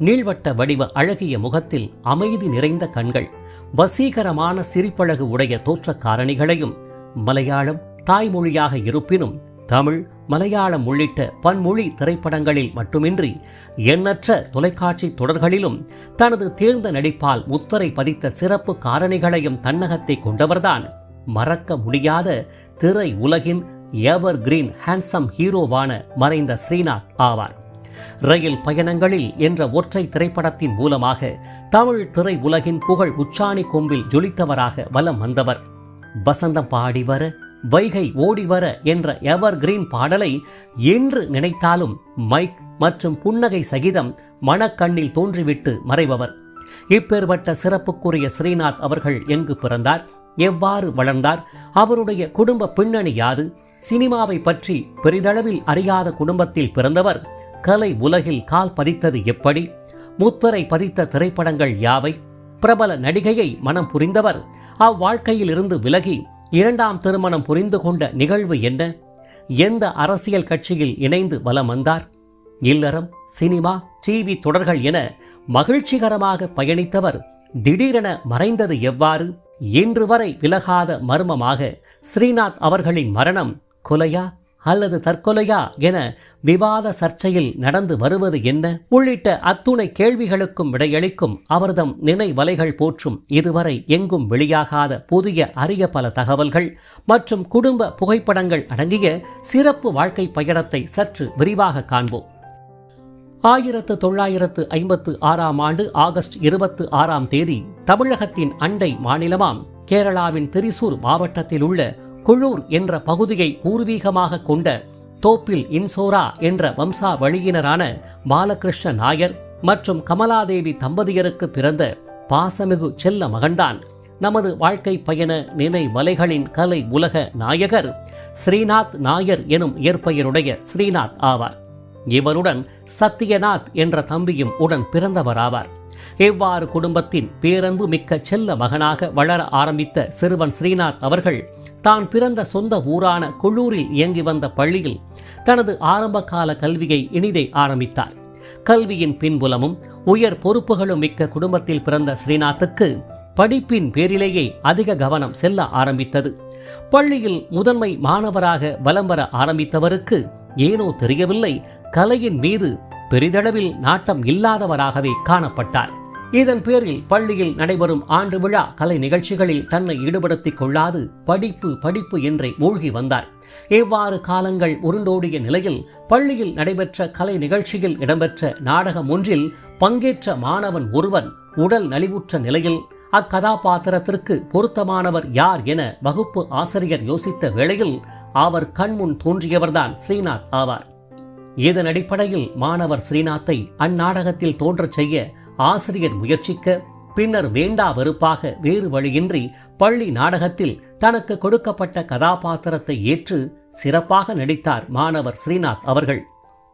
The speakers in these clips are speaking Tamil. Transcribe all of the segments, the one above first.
நீள்வட்ட வடிவ அழகிய முகத்தில் அமைதி நிறைந்த கண்கள் வசீகரமான சிரிப்பழகு உடைய தோற்றக் காரணிகளையும் மலையாளம் தாய்மொழியாக இருப்பினும் தமிழ் மலையாளம் உள்ளிட்ட பன்மொழி திரைப்படங்களில் மட்டுமின்றி எண்ணற்ற தொலைக்காட்சி தொடர்களிலும் தனது தேர்ந்த நடிப்பால் முத்தரை பதித்த சிறப்பு காரணிகளையும் தன்னகத்தை கொண்டவர்தான். மறக்க முடியாத திரை உலகின் எவர் கிரீன் ஹேண்ட்ஸம் ஹீரோவான மறைந்த ஸ்ரீநாத் ஆவார். ரயில் பயணங்களில் என்ற ஒற்றை திரைப்படத்தின் மூலமாக தமிழ் திரை உலகின் புகழ் உச்சாணி கொம்பில் ஜொலித்தவராக வலம் வந்தவர். வசந்தம் பாடி வர வைகை ஓடி வர என்ற எவர் கிரீன் பாடலை என்று நினைத்தாலும் மைக் மற்றும் புன்னகை சகிதம் மனக்கண்ணில் தோன்றிவிட்டு மறைபவர். இப்பேற்பட்ட சிறப்புக்குரிய ஸ்ரீநாத் அவர்கள் எங்கு பிறந்தார் எவ்வாறு வளர்ந்தார் அவருடைய குடும்ப பின்னணி யாது சினிமாவை பற்றி பெரிதளவில் அறியாத குடும்பத்தில் பிறந்தவர் கலை உலகில் கால் பதித்தது எப்படி? முத்தரை பதித்த திரைப்படங்கள் யாவை? பிரபல நடிகையை மனம் புரிந்தவர். அவ்வாழ்க்கையில் இருந்து விலகி இரண்டாம் திருமணம் புரிந்து கொண்ட நிகழ்வு என்ன? எந்த அரசியல் கட்சியில் இணைந்து வலம் வந்தார்? இல்லறம் சினிமா டிவி தொடர்கள் என மகிழ்ச்சிகரமாக பயணித்தவர் திடீரென மறைந்தது எவ்வாறு? இன்று வரை விலகாத மர்மமாக ஸ்ரீநாத் அவர்களின் மரணம் கொலையா? அல்லது தற்கொலையா என விவாத சர்ச்சையில் நடந்து வருவது என்ன? உள்ளிட்ட அத்துணை கேள்விகளுக்கும் விடையளிக்கும் அவர்தம் நினைவலைகள் போற்றும் இதுவரை எங்கும் வெளியாகாத புதிய அரிய பல தகவல்கள் மற்றும் குடும்ப புகைப்படங்கள் அடங்கிய சிறப்பு வாழ்க்கை பயணத்தை சற்று விரிவாக காண்போம். ஆயிரத்து தொள்ளாயிரத்து ஐம்பத்து ஆறாம் ஆண்டு ஆகஸ்ட் இருபத்து ஆறாம் தேதி தமிழகத்தின் அண்டை மாநிலமாம் கேரளாவின் திரிசூர் மாவட்டத்தில் உள்ள குழூர் என்ற பகுதியை பூர்வீகமாக கொண்ட தோப்பில் இன்சோரா என்ற வம்சா வழியினரான பாலகிருஷ்ண நாயர் மற்றும் கமலாதேவி தம்பதியருக்கு பிறந்த பாசமிகு செல்ல மகன்தான். நமது வாழ்க்கை பயண நினை மலைகளின் கலை உலக நாயகர் ஸ்ரீநாத் நாயர் எனும் இயற்பெயருடைய ஸ்ரீநாத் ஆவார். இவருடன் சத்யநாத் என்ற தம்பியும் உடன் பிறந்தவராவார். இவ்வாறு குடும்பத்தின் பேரன்பு மிக்க செல்ல மகனாக வளர ஆரம்பித்த சிறுவன் ஸ்ரீநாத் அவர்கள் தான் பிறந்த சொந்த ஊரான கொள்ளூரில் இயங்கி வந்த பள்ளியில் தனது ஆரம்பகால கல்வியை இனிதை ஆரம்பித்தார். கல்வியின் பின்புலமும் உயர் பொறுப்புகளும் மிக்க குடும்பத்தில் பிறந்த ஸ்ரீநாத்துக்கு படிப்பின் பேரிலேயே அதிக கவனம் செல்ல ஆரம்பித்தது. பள்ளியில் முதன்மை மாணவராக வலம் வர ஆரம்பித்தவருக்கு ஏனோ தெரியவில்லை கலையின் மீது பெரிதளவில் நாட்டம் இல்லாதவராகவே காணப்பட்டார். இதன் பேரில் பள்ளியில் நடைபெறும் ஆண்டு விழா கலை நிகழ்ச்சிகளில் தன்னை ஈடுபடுத்திக் கொள்ளாது படிப்பு படிப்பு என்றே மூழ்கி வந்தார். இவ்வாறு காலங்கள் உருண்டோடிய நிலையில் பள்ளியில் நடைபெற்ற கலை நிகழ்ச்சியில் இடம்பெற்ற நாடகம் ஒன்றில் பங்கேற்ற மாணவன் ஒருவன் உடல் நலிவுற்ற நிலையில் அக்கதாபாத்திரத்திற்கு பொருத்தமானவர் யார் என வகுப்பு ஆசிரியர் யோசித்த வேளையில் அவர் கண்முன் தோன்றியவர்தான் ஸ்ரீநாத் ஆவார். இதன் அடிப்படையில் மாணவர் ஸ்ரீநாத்தை அந்நாடகத்தில் தோன்றச் செய்ய ஆசிரியர் முயற்சிக்க பின்னர் வேண்டா வெறுப்பாக வேறு வழியின்றி பள்ளி நாடகத்தில் தனக்கு கொடுக்கப்பட்ட கதாபாத்திரத்தை ஏற்று சிறப்பாக நடித்தார் மாணவர் ஸ்ரீநாத் அவர்கள்.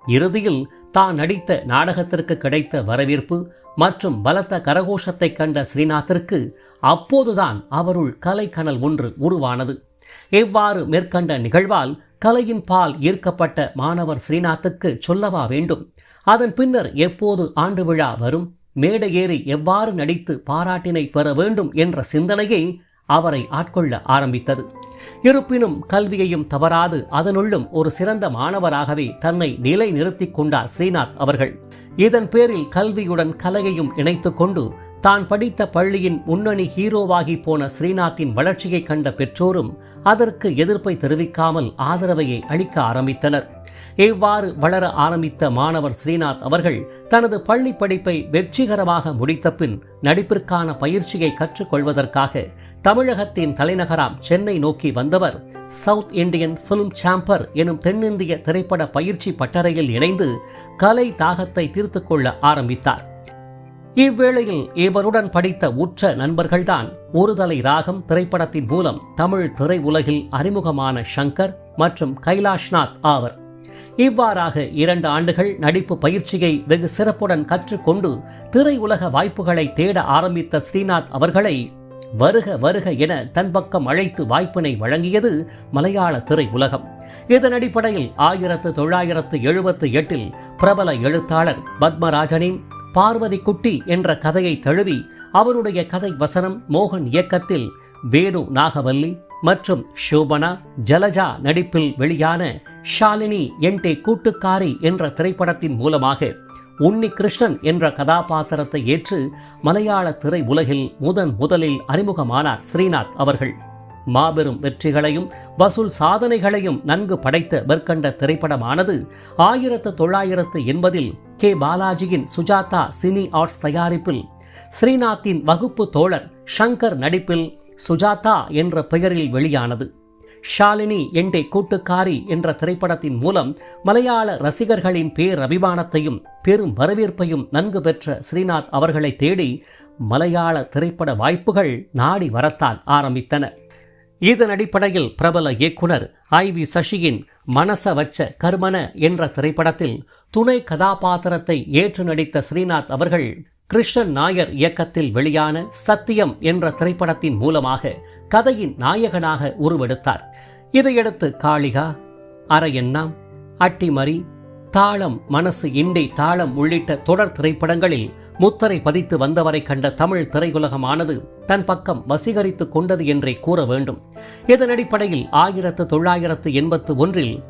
இறுதியில் தான் நடித்த நாடகத்திற்கு கிடைத்த வரவேற்பு மற்றும் பலத்த கரகோஷத்தை கண்ட ஸ்ரீநாத்திற்கு அப்போதுதான் அவருள் கலைக்கனல் ஒன்று உருவானது. எவ்வாறு மேற்கண்ட நிகழ்வால் கலையின் பால் ஈர்க்கப்பட்ட மாணவர் ஸ்ரீநாத்துக்கு சொல்லவா வேண்டும்? அதன் பின்னர் எப்போது ஆண்டு விழா வரும்? மேடை ஏறி எவ்வாறு நடித்து பாராட்டினை பெற வேண்டும் என்ற சிந்தனையை அவரை ஆட்கொள்ள ஆரம்பித்தது. இருப்பினும் கல்வியையும் தவறாது அதனுள்ளும் ஒரு சிறந்த மாணவராகவே தன்னை நிலை நிறுத்தி கொண்டார் ஸ்ரீநாத் அவர்கள். இதன் பேரில் கல்வியுடன் கலையையும் இணைத்து கொண்டு தான் படித்த பள்ளியின் முன்னணி ஹீரோவாகி போன ஸ்ரீநாத்தின் வளர்ச்சியை கண்ட பெற்றோரும் அதற்கு எதிர்ப்பை தெரிவிக்காமல் ஆதரவையை அளிக்க ஆரம்பித்தனர். இவ்வாறு வளர ஆரம்பித்த மாணவர் ஸ்ரீநாத் அவர்கள் தனது பள்ளி படிப்பை வெற்றிகரமாக முடித்த பின் நடிப்பிற்கான பயிற்சியை கற்றுக்கொள்வதற்காக தமிழகத்தின் தலைநகராம் சென்னை நோக்கி வந்தவர். சவுத் இந்தியன் ஃபிலிம் சாம்பர் எனும் தென்னிந்திய திரைப்பட பயிற்சி பட்டறையில் இணைந்து கலை தாகத்தை தீர்த்து கொள்ள ஆரம்பித்தார். இவ்வேளையில் இவருடன் படித்த உற்ற நண்பர்கள்தான் ஒருதலை ராகம் திரைப்படத்தின் மூலம் தமிழ் திரையுலகில் அறிமுகமான ஷங்கர் மற்றும் கைலாஷ்நாத் ஆவர். இவ்வாறாக இரண்டு ஆண்டுகள் நடிப்பு பயிற்சியை வெகு சிறப்புடன் கற்றுக்கொண்டு திரையுலக வாய்ப்புகளை தேட ஆரம்பித்த ஸ்ரீநாத் அவர்களை வருக வருக என தன் பக்கம் அழைத்து வாய்ப்பினை வழங்கியது மலையாள திரையுலகம். இதன் அடிப்படையில் ஆயிரத்து தொள்ளாயிரத்து எழுபத்து எட்டில் பிரபல எழுத்தாளர் பத்மராஜனின் பார்வதி குட்டி என்ற கதையை தழுவி அவருடைய கதை வசனம் மோகன் இயக்கத்தில் வேணு நாகவல்லி மற்றும் ஷோபனா ஜலஜா நடிப்பில் வெளியான ஷாலினி என்டே கூட்டுக்காரி என்ற திரைப்படத்தின் மூலமாக உன்னி கிருஷ்ணன் என்ற கதாபாத்திரத்தை ஏற்று மலையாள திரை உலகில் முதன் முதலில் அறிமுகமானார் ஸ்ரீநாத் அவர்கள். மாபெரும் வெற்றிகளையும் வசூல் சாதனைகளையும் நன்கு படைத்த மேற்கண்ட திரைப்படமானது ஆயிரத்து தொள்ளாயிரத்து எண்பதில் கே பாலாஜியின் சுஜாதா சினி ஆர்ட்ஸ் தயாரிப்பில் ஸ்ரீநாத்தின் வகுப்பு தோழர் ஷங்கர் நடிப்பில் சுஜாதா என்ற பெயரில் வெளியானது. ஷாலினி எண்டே கூட்டுக்காரி என்ற திரைப்படத்தின் மூலம் மலையாள ரசிகர்களின் பேரபிமானத்தையும் பெரும் வரவேற்பையும் நன்கு பெற்ற ஸ்ரீநாத் அவர்களை தேடி மலையாள திரைப்பட வாய்ப்புகள் நாடி வரத்தான் ஆரம்பித்தன. இதன் அடிப்படையில் பிரபல இயக்குனர் ஐ வி சசியின் மனச வச்ச கர்மன என்ற திரைப்படத்தில் துணை கதாபாத்திரத்தை ஏற்று நடித்த ஸ்ரீநாத் அவர்கள் கிருஷ்ணன் நாயர் இயக்கத்தில் வெளியான சத்தியம் என்ற திரைப்படத்தின் மூலமாக கதையின் நாயகனாக உருவெடுத்தார். இதையடுத்து காளிகா அரையண்ணாம் அட்டிமறி தாளம் மனசு இண்டை தாளம் உள்ளிட்ட தொடர் திரைப்படங்களில் முத்தரை பதித்து வந்தவரை கண்ட தமிழ் திரையுலகமானது தன் பக்கம் வசீகரித்துக் கொண்டது என்றே கூற வேண்டும். இதன் அடிப்படையில் ஆயிரத்து தொள்ளாயிரத்து எண்பத்து ஒன்றில்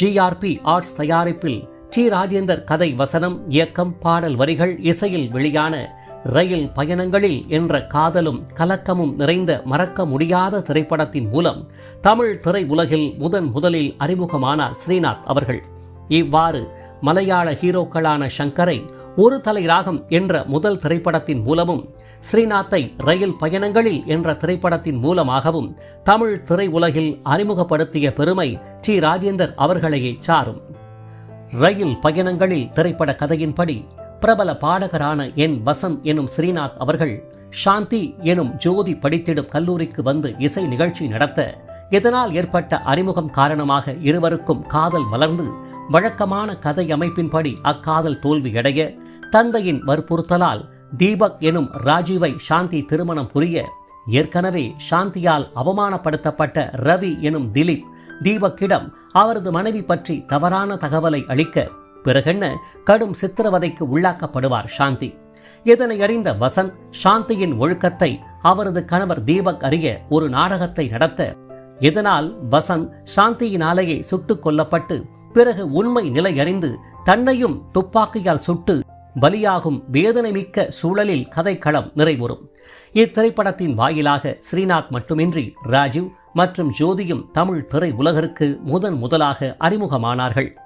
ஜிஆர்பி ஆர்ட்ஸ் தயாரிப்பில் டி. ராஜேந்தர் கதை வசனம் இயக்கம் பாடல் வரிகள் இசையில் வெளியான ரயில் பயணங்களில் என்ற காதலும் கலக்கமும் நிறைந்த மறக்க முடியாத திரைப்படத்தின் மூலம் தமிழ் திரை உலகில் முதன் முதலில் அறிமுகமானார் ஸ்ரீநாத் அவர்கள். இவ்வாறு மலையாள ஹீரோக்களான சங்கரை ஒரு தலை ராகம் என்ற முதல் திரைப்படத்தின் மூலமும் ஸ்ரீநாத்தை ரயில் பயணங்களில் என்ற திரைப்படத்தின் மூலமாகவும் தமிழ் திரை உலகில் அறிமுகப்படுத்திய பெருமை டி. ராஜேந்தர் அவர்களையே சாரும். ரயில் பயணங்களில் திரைப்பட கதையின்படி பிரபல பாடகரான என் வசந்த் எனும் ஸ்ரீநாத் அவர்கள் சாந்தி எனும் ஜோதி படித்திடும் கல்லூரிக்கு வந்து இசை நிகழ்ச்சி நடத்த இதனால் ஏற்பட்ட அறிமுகம் காரணமாக இருவருக்கும் காதல் மலர்ந்து வழக்கமான கதை அமைப்பின்படி அக்காதல் தோல்வியடைய தந்தையின் வற்புறுத்தலால் தீபக் எனும் ராஜீவை சாந்தி திருமணம் புரிய ஏற்கனவே சாந்தியால் அவமானப்படுத்தப்பட்ட ரவி எனும் திலீப் தீபக்கிடம் அவரது மனைவி பற்றி தவறான தகவலை அளிக்க பிறகென்ன கடும் சித்திரவதைக்கு உள்ளாக்கப்படுவார் சாந்தி. இதனை அறிந்த வசந்த் சாந்தியின் ஒழுக்கத்தை அவரது கணவர் தீபக் அறிய ஒரு நாடகத்தை நடத்த இதனால் வசந்த் சாந்தியினாலேயே சுட்டுக் கொல்லப்பட்டு பிறகு உண்மை நிலை அறிந்து தன்னையும் துப்பாக்கியால் சுட்டு பலியாகும் வேதனை மிக்க சூழலில் கதைக்களம் நிறைவுறும். இத்திரைப்படத்தின் வாயிலாக ஸ்ரீநாத் மட்டுமின்றி ராஜீவ் மற்றும் ஜோதியும் தமிழ் திரை உலகிற்கு முதன் முதலாக அறிமுகமானார்கள்.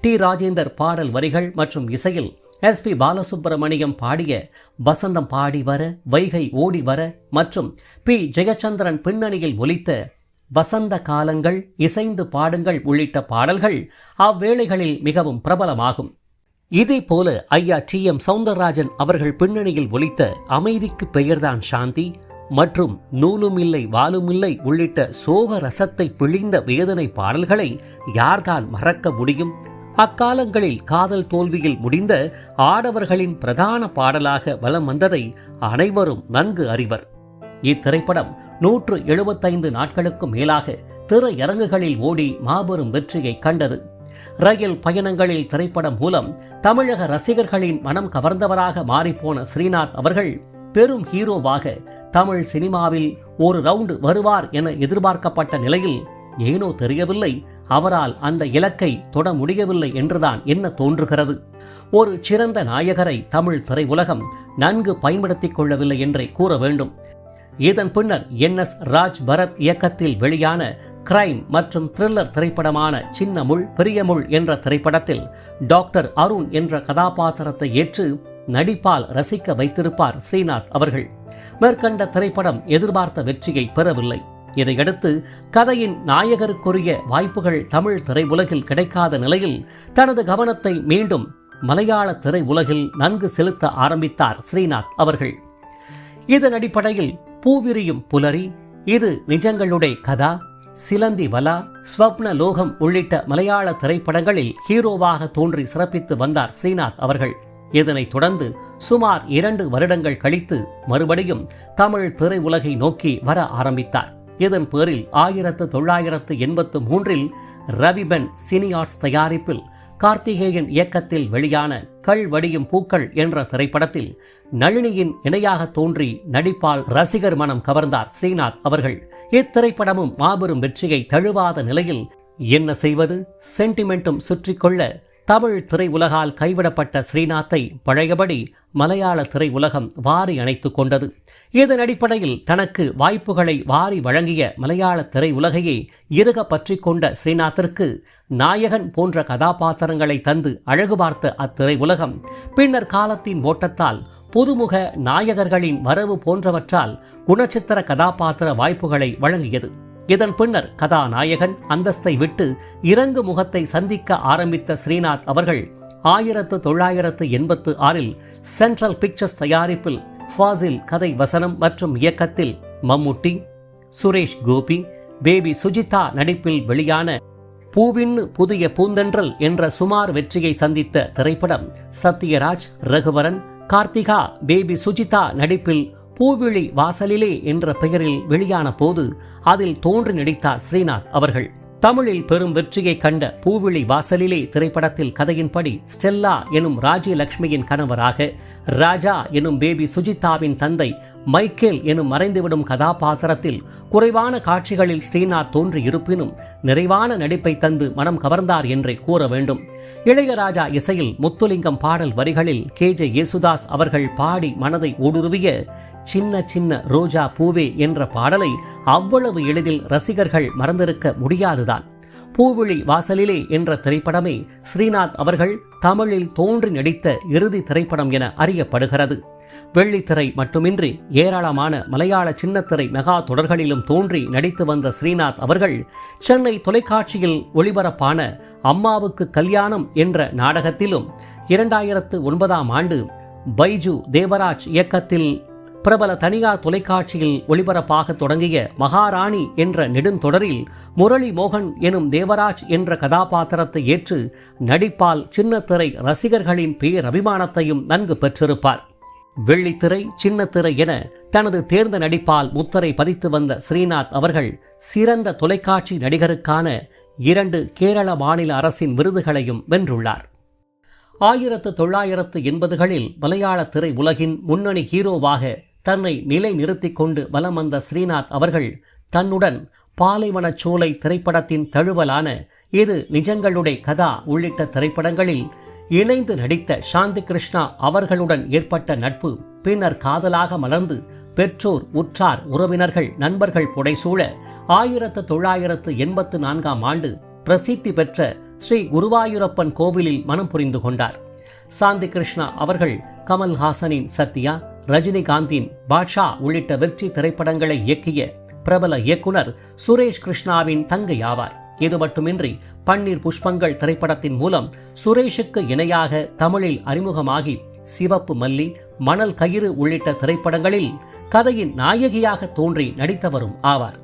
டி. ராஜேந்தர் பாடல் வரிகள் மற்றும் இசையில் எஸ். பி. பாலசுப்பிரமணியம் பாடிய வசந்தம் பாடி வர வைகை ஓடி வர மற்றும் பி. ஜெயச்சந்திரன் பின்னணியில் ஒலித்த வசந்த காலங்கள் இசைந்து பாடுங்கள் உள்ளிட்ட பாடல்கள் அவ்வேளைகளில் மிகவும் பிரபலமாகும். இதே போல ஐயா டி. எம். சவுந்தரராஜன் அவர்கள் பின்னணியில் ஒலித்த அமைதிக்கு பெயர்தான் சாந்தி மற்றும் நூலும் இல்லை வாலும் இல்லை உள்ளிட்ட சோக ரசத்தை பிழிந்த வேதனை பாடல்களை யார்தான் மறக்க முடியும்? அக்காலங்களில் காதல் தோல்வியில் முடிந்த ஆடவர்களின் பிரதான பாடலாக வலம் வந்ததை அனைவரும் நன்கு அறிவர். இத்திரைப்படம் நூற்று எழுபத்தைந்து நாட்களுக்கும் மேலாக திரையரங்குகளில் ஓடி மாபெரும் வெற்றியை கண்டது. ரயில் பயணங்களில் திரைப்படம் மூலம் தமிழக ரசிகர்களின் மனம் கவர்ந்தவராக மாறிப்போன ஸ்ரீநாத் அவர்கள் பெரும் ஹீரோவாக தமிழ் சினிமாவில் ஒரு ரவுண்டு வருவார் என எதிர்பார்க்கப்பட்ட நிலையில் ஏனோ தெரியவில்லை. அவரால் அந்த இலக்கை தொட முடியவில்லை என்றுதான் என்ன தோன்றுகிறது. ஒரு சிறந்த நாயகரை தமிழ் திரையுலகம் நன்கு பயன்படுத்திக் கொள்ளவில்லை என்றே கூற வேண்டும். இதன் பின்னர் என் எஸ் ராஜ் பரத் இயக்கத்தில் வெளியான கிரைம் மற்றும் த்ரில்லர் திரைப்படமான சின்ன முள் பெரிய முள் என்ற திரைப்படத்தில் டாக்டர் அருண் என்ற கதாபாத்திரத்தை ஏற்று நடிப்பால் ரசிக்க வைத்திருப்பார் ஸ்ரீநாத் அவர்கள். மேற்கண்ட திரைப்படம் எதிர்பார்த்த வெற்றியை பெறவில்லை. இதையடுத்து கதையின் நாயகருக்குரிய வாய்ப்புகள் தமிழ் திரையுலகில் கிடைக்காத நிலையில் தனது கவனத்தை மீண்டும் மலையாள திரை உலகில் நன்கு செலுத்த ஆரம்பித்தார் ஸ்ரீநாத் அவர்கள். இதன் அடிப்படையில் பூவிரியும் புலரி இது நிஜங்களுடைய கதா சிலந்தி வலா ஸ்வப்ன லோகம் உள்ளிட்ட மலையாள திரைப்படங்களில் ஹீரோவாக தோன்றி சிறப்பித்து வந்தார் ஸ்ரீநாத் அவர்கள். இதனைத் தொடர்ந்து சுமார் இரண்டு வருடங்கள் கழித்து மறுபடியும் தமிழ் திரையுலகை நோக்கி வர ஆரம்பித்தார். இதன் பேரில் ஆயிரத்து தொள்ளாயிரத்து எண்பத்து மூன்றில் ரவிபன் சினி ஆர்ட்ஸ் தயாரிப்பில் கார்த்திகேயன் இயக்கத்தில் வெளியான கள் வடியும் பூக்கள் என்ற திரைப்படத்தில் நளினியின் இணையாக தோன்றி நடிப்பால் ரசிகர் மனம் கவர்ந்தார் ஸ்ரீநாத் அவர்கள். இத்திரைப்படமும் மாபெரும் வெற்றியை தழுவாத நிலையில் என்ன செய்வது? சென்டிமெண்ட்டும் சுற்றிக்கொள்ள தமிழ் திரையுலகால் கைவிடப்பட்ட ஸ்ரீநாத்தை பழையபடி மலையாள திரையுலகம் வாரி அணைத்து கொண்டது. இதன் அடிப்படையில் தனக்கு வாய்ப்புகளை வாரி வழங்கிய மலையாள திரையுலகையே இறுக பற்றி கொண்ட ஸ்ரீநாத்திற்கு நாயகன் போன்ற கதாபாத்திரங்களை தந்து அழகு பார்த்த அத்திரையுலகம் பின்னர் காலத்தின் ஓட்டத்தால் புதுமுக நாயகர்களின் வரவு போன்றவற்றால் குணச்சித்திர கதாபாத்திர வாய்ப்புகளை வழங்கியது. இதன் பின்னர் கதாநாயகன் அந்தஸ்தை விட்டு இறங்கு முகத்தை சந்திக்க ஆரம்பித்த ஸ்ரீநாத் அவர்கள் ஆயிரத்து தொள்ளாயிரத்து எண்பத்து ஆறில் சென்ட்ரல் பிக்சர்ஸ் தயாரிப்பில் ஃபாசில் கதை வசனம் மற்றும் இயக்கத்தில் மம்முட்டி சுரேஷ் கோபி பேபி சுஜிதா நடிப்பில் வெளியான பூவின்னு புதிய பூந்தென்றல் என்ற சுமார் வெற்றியை சந்தித்த திரைப்படம் சத்யராஜ் ரகுவரன் கார்த்திகா பேபி சுஜிதா நடிப்பில் பூவிழி வாசலிலே என்ற பெயரில் வெளியான போது அதில் தோன்றி நடித்தார் ஸ்ரீநாத் அவர்கள். தமிழில் பெரும் வெற்றியை கண்ட பூவிழி வாசலிலே திரைப்படத்தில் கதையின்படி ஸ்டெல்லா எனும் ராஜ்யலட்சுமியின் கணவராக ராஜா எனும் பேபி சுஜிதாவின் தந்தை மைக்கேல் எனும் மறைந்துவிடும் கதாபாத்திரத்தில் குறைவான காட்சிகளில் ஸ்ரீநாத் தோன்றி இருப்பினும் நிறைவான நடிப்பை தந்து மனம் கவர்ந்தார் என்றே கூற வேண்டும். இளையராஜா இசையில் முத்துலிங்கம் பாடல் வரிகளில் கே ஜே யேசுதாஸ் அவர்கள் பாடி மனதை ஊடுருவிய சின்ன சின்ன ரோஜா பூவே என்ற பாடலை அவ்வளவு எளிதில் ரசிகர்கள் மறந்திருக்க முடியாதுதான். பூவிழி வாசலிலே என்ற திரைப்படமே ஸ்ரீநாத் அவர்கள் தமிழில் தோன்றி நடித்த இறுதி திரைப்படம் என அறியப்படுகிறது. வெள்ளித்திரை மட்டுமின்றி ஏராளமான மலையாள சின்னத்திரை மெகா தொடர்களிலும் தோன்றி நடித்து வந்த ஸ்ரீநாத் அவர்கள் சென்னை தொலைக்காட்சியில் ஒளிபரப்பான அம்மாவுக்கு கல்யாணம் என்ற நாடகத்திலும் இரண்டாயிரத்து ஒன்பதாம் ஆண்டு பைஜு தேவராஜ் இயக்கத்தில் பிரபல தனியார் தொலைக்காட்சியில் ஒளிபரப்பாக தொடங்கிய மகாராணி என்ற நெடுந்தொடரில் முரளி மோகன் எனும் தேவராஜ் என்ற கதாபாத்திரத்தை ஏற்று நடிப்பால் சின்னத்திரை ரசிகர்களின் பேரபிமானத்தையும் நன்கு பெற்றிருப்பார். வெள்ளித்திரை சின்னத்திரை என தனது தேர்ந்த நடிப்பால் முத்தரை பதித்து வந்த ஸ்ரீநாத் அவர்கள் சிறந்த தொலைக்காட்சி நடிகருக்கான இரண்டு கேரள மாநில அரசின் விருதுகளையும் வென்றுள்ளார். ஆயிரத்து தொள்ளாயிரத்து எண்பதுகளில் மலையாள திரை உலகின் முன்னணி ஹீரோவாக தன்னை நிலை நிறுத்தி கொண்டு வலம் வந்த ஸ்ரீநாத் அவர்கள் தன்னுடன் பாலைவனச் சோலை திரைப்படத்தின் தழுவலான இது நிஜங்களுடைய கதா உள்ளிட்ட திரைப்படங்களில் இணைந்து நடித்த சாந்தி கிருஷ்ணா அவர்களுடன் ஏற்பட்ட நட்பு பின்னர் காதலாக மலர்ந்து பெற்றோர் உற்றார் உறவினர்கள் நண்பர்கள் புடைசூழ ஆயிரத்து தொள்ளாயிரத்து எண்பத்து நான்காம் ஆண்டு பிரசித்தி பெற்ற ஸ்ரீ குருவாயூரப்பன் கோவிலில் மனம் புரிந்து கொண்டார். சாந்தி கிருஷ்ணா அவர்கள் கமல்ஹாசனின் சத்யா ரஜினிகாந்தின் பாட்ஷா உள்ளிட்ட வெற்றி திரைப்படங்களை இயக்கிய பிரபல இயக்குனர் சுரேஷ் கிருஷ்ணாவின் தங்கை ஆவார். இது மட்டுமின்றி பன்னீர் புஷ்பங்கள் திரைப்படத்தின் மூலம் சுரேஷுக்கு இணையாக தமிழில் அறிமுகமாகி சிவப்பு மல்லி மணல் கயிறு உள்ளிட்ட திரைப்படங்களில் கதையின் நாயகியாக தோன்றி நடித்தவரும் ஆவார்.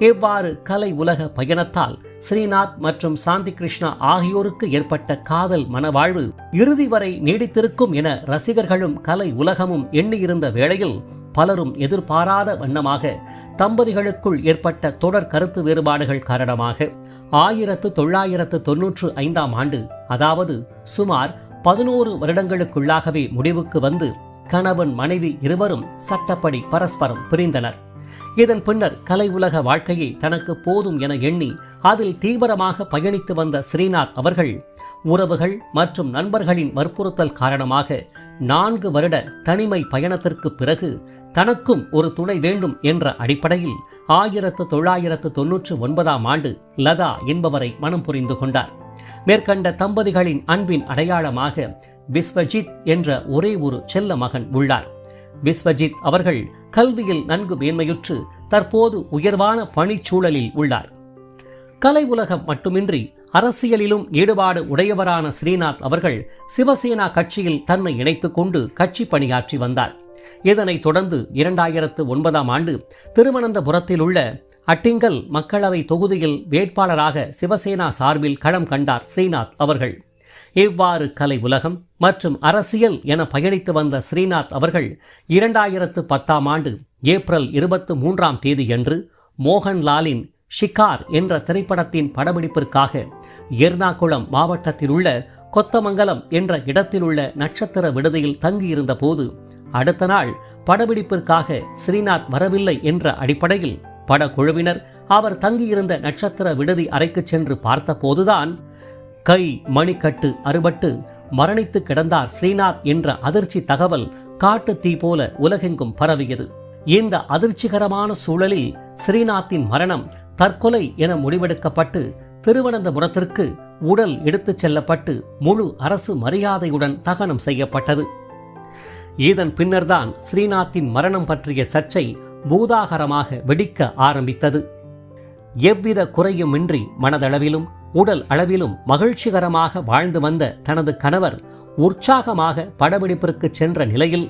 இவ்வாறு கலை உலக பயணத்தால் ஸ்ரீநாத் மற்றும் சாந்தி கிருஷ்ணா ஆகியோருக்கு ஏற்பட்ட காதல் மனவாழ்வு இறுதி வரை நீடித்திருக்கும் என ரசிகர்களும் கலை உலகமும் எண்ணியிருந்த வேளையில் பலரும் எதிர்பாராத வண்ணமாக தம்பதிகளுக்குள் ஏற்பட்ட தொடர் கருத்து வேறுபாடுகள் காரணமாக ஆயிரத்து தொள்ளாயிரத்து தொன்னூற்று ஐந்தாம் ஆண்டு அதாவது சுமார் பதினோரு வருடங்களுக்குள்ளாகவே முடிவுக்கு வந்து கணவன் மனைவி இருவரும் சட்டப்படி பரஸ்பரம் பிரிந்தனர். இதன் பின்னர் கலை உலக வாழ்க்கையை தனக்கு போதும் என எண்ணி அதில் தீவிரமாக பயணித்து வந்த ஸ்ரீநாத் அவர்கள் உறவுகள் மற்றும் நண்பர்களின் வற்புறுத்தல் காரணமாக நான்கு வருட தனிமை பயணத்திற்கு பிறகு தனக்கும் ஒரு துணை வேண்டும் என்ற அடிப்படையில் ஆயிரத்து தொள்ளாயிரத்து தொன்னூற்று ஒன்பதாம் ஆண்டு லதா என்பவரை மனம் புரிந்து கொண்டார். மேற்கண்ட தம்பதிகளின் அன்பின் அடையாளமாக விஸ்வஜித் என்ற ஒரே ஒரு செல்ல மகன் உள்ளார். விஸ்வஜித் அவர்கள் கல்வியில் நன்கு மேன்மையுற்று தற்போது உயர்வான பணிச்சூழலில் உள்ளார். கலை உலகம் மட்டுமின்றி அரசியலிலும் ஈடுபாடு உடையவரான ஸ்ரீநாத் அவர்கள் சிவசேனா கட்சியில் தன்னை இணைத்துக் கொண்டு கட்சி பணியாற்றி வந்தார். இதனைத் தொடர்ந்து இரண்டாயிரத்து ஒன்பதாம் ஆண்டு திருவனந்தபுரத்தில் உள்ள அட்டிங்கல் மக்களவை தொகுதியில் வேட்பாளராக சிவசேனா சார்பில் களம் கண்டார் ஸ்ரீநாத் அவர்கள். இவ்வாறு கலை உலகம் மற்றும் அரசியல் என பயணித்து வந்த ஸ்ரீநாத் அவர்கள் இரண்டாயிரத்து பத்தாம் ஆண்டு ஏப்ரல் இருபத்து மூன்றாம் தேதியன்று மோகன்லாலின் ஷிகார் என்ற திரைப்படத்தின் படப்பிடிப்பிற்காக எர்ணாகுளம் மாவட்டத்தில் உள்ள கொத்தமங்கலம் என்ற இடத்தில் உள்ள நட்சத்திர விடுதியில் தங்கியிருந்த போது அடுத்த நாள் படப்பிடிப்பிற்காக ஸ்ரீநாத் வரவில்லை என்ற அடிப்படையில் படக்குழுவினர் அவர் தங்கியிருந்த நட்சத்திர விடுதி அறைக்கு சென்று பார்த்தபோதுதான் கை மணிக்கட்டு அறுபட்டு மரணித்து கிடந்தார் ஸ்ரீநாத் என்ற அதிர்ச்சி தகவல் காட்டு தீ போல உலகெங்கும் பரவியது. இந்த அதிர்ச்சிகரமான சூழலில் ஸ்ரீநாத்தின் மரணம் தற்கொலை என முடிவெடுக்கப்பட்டு திருவனந்தபுரத்திற்கு உடல் எடுத்துச் செல்லப்பட்டு முழு அரசு மரியாதையுடன் தகனம் செய்யப்பட்டது. இதன் பின்னர்தான் ஸ்ரீநாத்தின் மரணம் பற்றிய சர்ச்சை பூதாகரமாக வெடிக்க ஆரம்பித்தது. எவ்வித குறையுமின்றி மனதளவிலும் உடல் அளவிலும் மகிழ்ச்சிகரமாக வாழ்ந்து வந்த தனது கணவர் உற்சாகமாக படப்பிடிப்பிற்கு சென்ற நிலையில்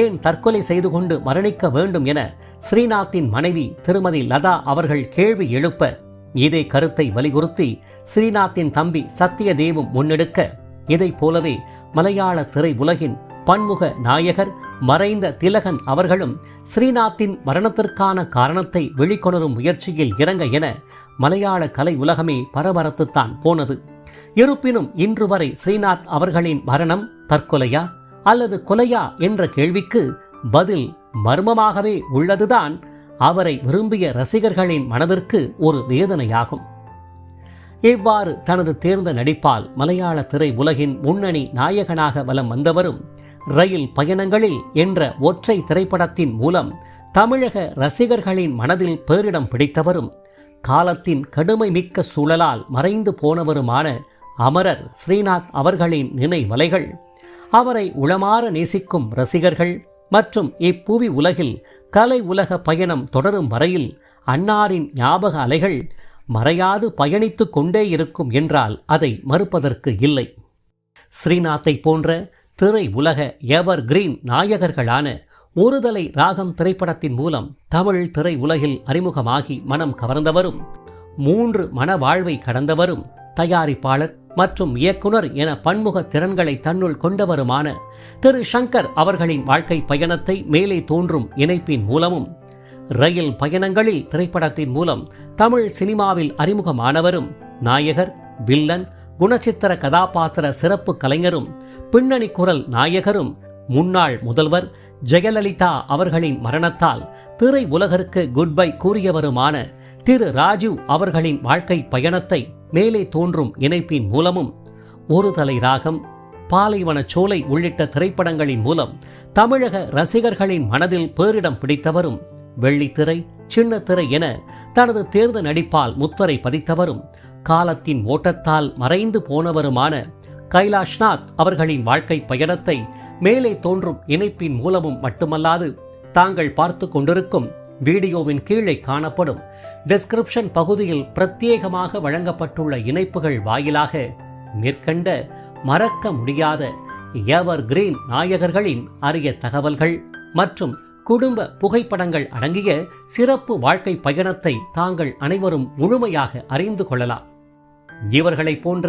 ஏன் தற்கொலை செய்து கொண்டு மரணிக்க வேண்டும் என ஸ்ரீநாத்தின் மனைவி திருமதி லதா அவர்கள் கேள்வி எழுப்ப இதே கருத்தை வலியுறுத்தி ஸ்ரீநாத்தின் தம்பி சத்தியதேவும் முன்னெடுக்க இதைப் போலவே மலையாள திரை உலகின் பன்முக நாயகர் மறைந்த திலகன் அவர்களும் ஸ்ரீநாத்தின் மரணத்திற்கான காரணத்தை வெளிக்கொணரும் முயற்சியில் இறங்க என மலையாள கலை உலகமே பரபரத்துத்தான் போனது. இருப்பினும் இன்று வரை ஸ்ரீநாத் அவர்களின் மரணம் தற்கொலையா அல்லது கொலையா என்ற கேள்விக்கு பதில் மர்மமாகவே உள்ளதுதான் அவரை விரும்பிய ரசிகர்களின் மனதிற்கு ஒரு வேதனையாகும். இவ்வாறு தனது தேர்ந்த நடிப்பால் மலையாள திரை உலகின் முன்னணி நாயகனாக வலம் வந்தவரும் ரயில் பயணங்களில் என்ற ஒற்றை திரைப்படத்தின் மூலம் தமிழக ரசிகர்களின் மனதில் பேரிடம் பிடித்தவரும் காலத்தின் கடுமை மிக்க சூழலால் மறைந்து போனவருமான அமரர் ஸ்ரீநாத் அவர்களின் நினைவலைகள். அவரை உளமாற நேசிக்கும் ரசிகர்கள் மற்றும் இப்புவி உலகில் கலை உலக பயணம் தொடரும் வரையில் அன்னாரின் ஞாபக அலைகள் மறையாது பயணித்து கொண்டே இருக்கும் என்றால் அதை மறுப்பதற்கு இல்லை. ஸ்ரீநாத்தை போன்ற திரை உலக எவர் கிரீன் நாயகர்களான ஒருதலை ராகம் திரைப்படத்தின் மூலம் தமிழ் திரை உலகில் அறிமுகமாகி மனம் கவர்ந்தவரும் மூன்று மன வாழ்வை கடந்தவரும் தயாரிப்பாளர் மற்றும் இயக்குனர் என பன்முக திறன்களை தன்னுள் கொண்டவருமான திரு சங்கர் அவர்களின் வாழ்க்கை பயணத்தை மேலே தோன்றும் இணைப்பின் மூலமும் ரயில் பயணங்களில் திரைப்படத்தின் மூலம் தமிழ் சினிமாவில் அறிமுகமானவரும் நாயகர் வில்லன் குணச்சித்திர கதாபாத்திர சிறப்பு கலைஞரும் பின்னணி குரல் நாயகரும் முன்னாள் முதல்வர் ஜெயலலிதா அவர்களின் மரணத்தால் திரை உலகருக்கு குட் பை கூறியவருமான திரு ராஜீவ் அவர்களின் வாழ்க்கை பயணத்தை மேலே தோன்றும் இணைப்பின் மூலமும் ஒரு தலை ராகம் பாலைவன சோலை உள்ளிட்ட திரைப்படங்களின் மூலம் தமிழக ரசிகர்களின் மனதில் பேரிடம் பிடித்தவரும் வெள்ளித்திரை சின்ன திரை என தனது தேர்ந்த நடிப்பால் முத்தரை பதித்தவரும் காலத்தின் ஓட்டத்தால் மறைந்து போனவருமான கைலாஷ்நாத் அவர்களின் வாழ்க்கை பயணத்தை மேலே தோன்றும் இணைப்பின் மூலமும் மட்டுமல்லாது தாங்கள் பார்த்து கொண்டிருக்கும் வீடியோவின் கீழே காணப்படும் டிஸ்கிரிப்ஷன் பகுதியில் பிரத்யேகமாக வழங்கப்பட்டுள்ள இணைப்புகள் வாயிலாக மேற்கண்ட மறக்க முடியாத எவர் கிரீன் நாயகர்களின் அரிய தகவல்கள் மற்றும் குடும்ப புகைப்படங்கள் அடங்கிய சிறப்பு வாழ்க்கை பயணத்தை தாங்கள் அனைவரும் முழுமையாக அறிந்து கொள்ளலாம். இவர்களைப் போன்ற